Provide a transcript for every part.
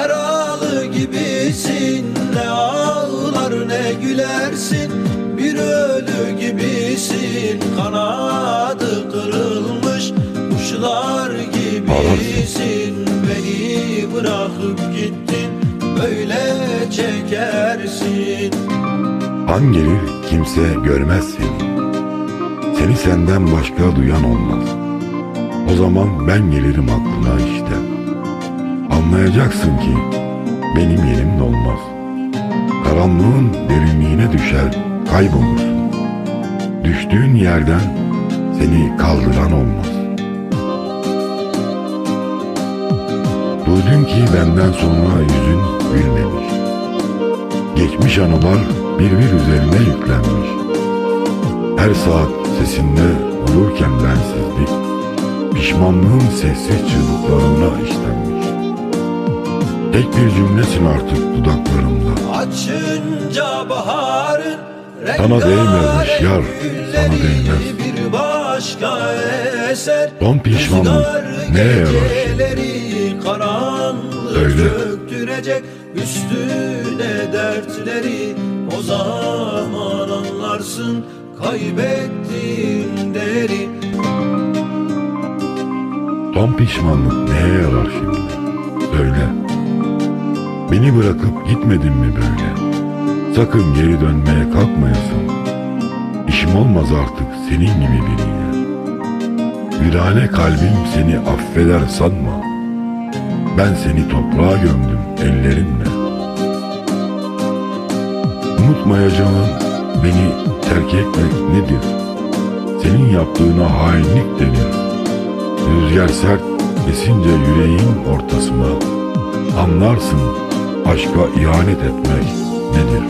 Yaralı gibisin ne ağlar ne gülersin Bir ölü gibisin kanadı kırılmış Kuşlar gibisin beni bırakıp gittin Böyle çekersin Han gelir kimse görmez seni. Seni senden başka duyan olmaz. O zaman ben gelirim aklına işte. Anlayacaksın ki benim yerim olmaz. Karanlığın derinliğine düşer, kaybolursun. Düştüğün yerden seni kaldıran olmaz. Duydum ki benden sonra yüzün gülmemiş. Geçmiş anılar bir bir üzerine yüklenmiş. Her saat sesinde vururken bensizlik, pişmanlığın sessiz çığlıklarına işlenmiş. Tek bir cümlesin artık dudaklarımda. Açınca baharın Sana değmezmiş yar, sana değmez. Bir başka eser Son pişmanlık neye yarar Karanlığı Öyle. çöktürecek Üstüne dertleri O zaman anlarsın Kaybettiğin değeri Son pişmanlık neye yarar şimdi? Beni bırakıp gitmedin mi böyle? Sakın geri dönmeye kalkmayasın. İşim olmaz artık senin gibi biriyle. Virane kalbim seni affeder sanma. Ben seni toprağa gömdüm ellerimle. Unutmayacağım beni terk etmek nedir? Senin yaptığına hainlik denir. Rüzgar sert esince yüreğin ortasına Anlarsın aşka ihanet etmek nedir?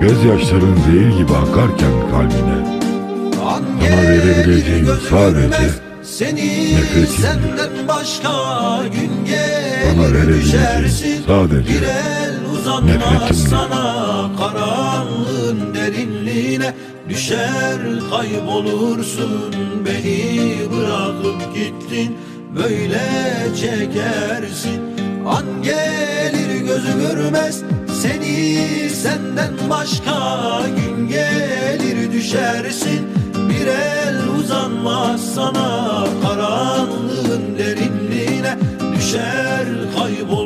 Gözyaşların zehir gibi akarken kalbine An Sana verebileceğim sadece nefretimdir. Bana verebileceğim sadece nefretimdir. Karanlığın derinliğine Düşer kaybolursun Beni bırakıp gittin Böyle çekersin An gelir gözü görmez. Seni senden başka gün gelir düşersin. Bir el uzanmaz sana Karanlığın derinliğine Düşer kaybolursun